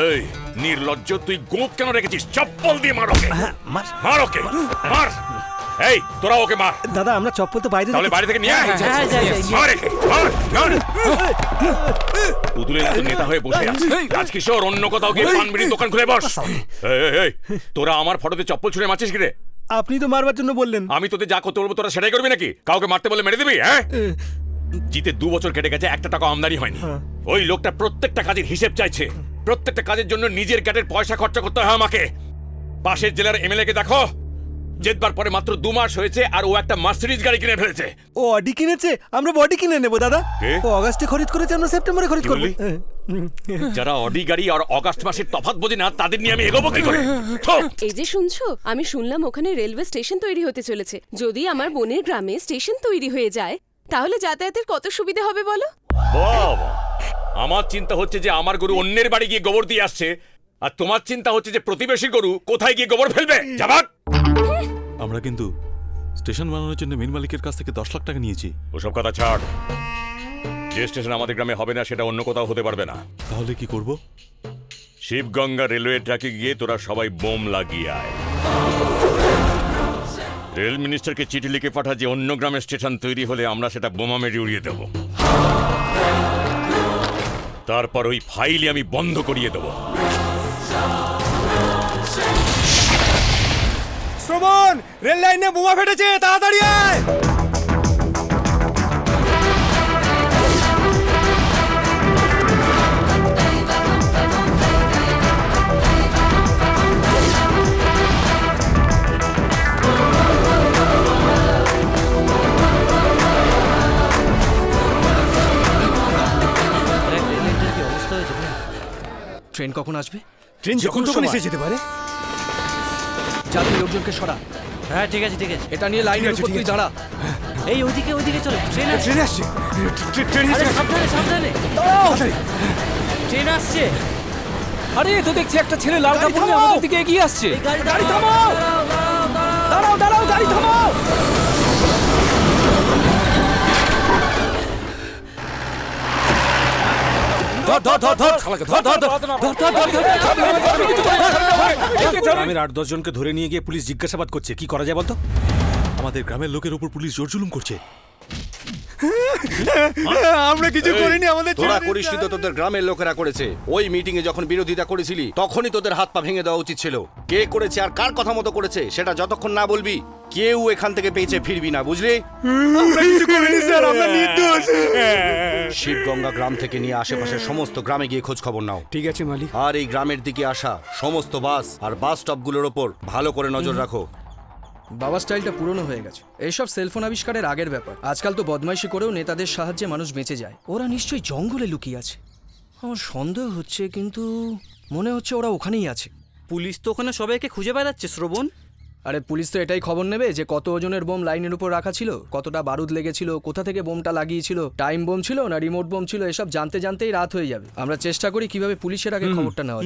এই নির্লজ্জ তুই গোপ কেন রেখেছিস? চপ্পল দিয়ে মার ওকে। মার। ওকে। মার। এই তোরা ওকে মার। দাদা আমরা চপ্পল তো বাইরে তাহলে বাইরে থেকে নিয়ে আয়। হ্যাঁ, যাই, মার একে, মার, মার। পুতুলের মতো নেতা হয়ে বসে আছে রাজকিশোর অন্য কোথাও গিয়ে পান দোকান খুলে বস। এই, এই, এই, তোরা আমার ফটোতে চপ্পল ছুঁড়ে মারছিস কি রে? আপনি তো মারবার জন্য বললেন। আমি তোদের যা করতে বলব তোরা সেটাই করবি নাকি? কাউকে মারতে বলে মেরে দিবি হ্যাঁ? জিতে দু বছর কেটে গেছে একটা টাকা আমদানি হয়নি। ওই লোকটা প্রত্যেকটা কাজের হিসেব চাইছে। প্রত্যেকটা কাজের জন্য নিজের ক্যাটের পয়সা খরচা করতে হয় আমাকে। পাশের জেলার এমএলএ কে দেখো। জেতবার পরে মাত্র দু মাস হয়েছে আর ও একটা মার্সিডিজ গাড়ি কিনে ফেলেছে। ও অডি কিনেছে? আমরা বডি কিনে নেব দাদা। ও অগাস্টে খরিদ করেছে আমরা সেপ্টেম্বরে খরিদ করব। যারা অডি গাড়ি আর অগাস্ট মাসের তফাৎ বোঝে না তাদের নিয়ে আমি এগোবো কি করে? এই যে শুনছো আমি শুনলাম ওখানে রেলওয়ে স্টেশন তৈরি হতে চলেছে। যদি আমার বোনের গ্রামে স্টেশন তৈরি হয়ে যায় তাহলে যাতায়াতের কত সুবিধা হবে বলো? বাবা! আমার চিন্তা হচ্ছে যে আমার গরু অন্যের বাড়ি গিয়ে গোবর দিয়ে আসছে আর তোমার চিন্তা হচ্ছে যে প্রতিবেশী গরু কোথায় গিয়ে গোবর ফেলবে? যাবাক আমরা কিন্তু স্টেশন বানানোর জন্য মেন মালিকের কাছ থেকে দশ লাখ টাকা নিয়েছি। ওসব কথা ছাড়। যে স্টেশন আমাদের গ্রামে হবে না সেটা অন্য কোথাও হতে পারবে না। তাহলে কি করব? শিবগঙ্গা রেলওয়ে ট্র্যাকে গিয়ে তোরা সবাই বোম লাগিয়ে আয়। রেল মিনিস্টারকে চিঠি লিখে পাঠা যে অন্য গ্রামে স্টেশন তৈরি হলে আমরা সেটা বোমা মেরে উড়িয়ে দেব। তারপর ওই ফাইলই আমি বন্ধ করিয়ে দেব। শ্রবণ রেল লাইনে বোমা ফেটেছে তাড়াতাড়ি আয়! ট্রেন কখন আসবে? ট্রেন যখন তখন এসে যেতে পারে। যাত্রী লোকজনকে সরা। হ্যাঁ ঠিক আছে ঠিক আছে। এটা নিয়ে লাইনের উপর তুই দাঁড়া। এই ওইদিকে ওইদিকে চলো ট্রেন আসছে। ট্রেন আসছে। ট্রেন আরে এসে সাবধানে সাবধানে। তাড়াতাড়ি। ট্রেন আসছে। আরে তো দেখছি একটা ছেলে লাল কাপড় নিয়ে আমাদের দিকে এগিয়ে আসছে। গাড়ি থামাও। দাঁড়াও দাঁড়াও গাড়ি থামাও। ধর ধর ধর ধর শালাকে ধর ধর ধর ধর ধর ধর গ্রামের আট দশ জনকে ধরে নিয়ে গিয়ে পুলিশ জিজ্ঞাসাবাদ করছে। কি করা যায় বলতো? আমাদের গ্রামের লোকের উপর পুলিশ জোর জুলুম করছে। আমরা কিছু করিনি আমাদের তোরা করিসনি তো তোদের গ্রামের লোকেরা করেছে। ওই মিটিং এ যখন বিরোধিতা করেছিলি তখনই তোদের হাত পা ভেঙে দেওয়া উচিত ছিল। কে করেছে আর কার কথা মতো করেছে সেটা যতক্ষণ না বলবি কেউ এখান থেকে পেয়েছে ফিরবি না বুঝলি? কিছু করিনি স্যার আমরা নির্দোষ। শিবগঙ্গা গ্রাম থেকে নিয়ে আশেপাশের সমস্ত গ্রামে গিয়ে খোঁজ খবর নাও। ঠিক আছে মালিক। আর এই গ্রামের দিকে আসা সমস্ত বাস আর বাস স্টপগুলোর ওপর ভালো করে নজর রাখো। বাবা স্টাইলটা পুরনো হয়ে গেছে। এইসব সেলফোন আবিষ্কারের আগের ব্যাপার। আজকাল তো বদমাইশি করেও নেতাদের সাহায্যে মানুষ বেঁচে যায়। ওরা নিশ্চয়ই জঙ্গলে লুকিয়ে আছে। আমার সন্দেহ হচ্ছে কিন্তু মনে হচ্ছে ওরা ওখানেই আছে। পুলিশ তো ওখানে সবাইকে খুঁজে বেড়াচ্ছে শ্রবণ। আরে পুলিশ তো এটাই খবর নেবে যে কত ওজনের বোম লাইনের উপর রাখা ছিল কতটা বারুদ লেগেছিল কোথা থেকে বোমটা লাগিয়েছিল টাইম বোম ছিল না রিমোট বোম ছিল এসব জানতে জানতেই রাত হয়ে যাবে আমরা চেষ্টা করি কীভাবে পুলিশের আগে খবরটা নেওয়া।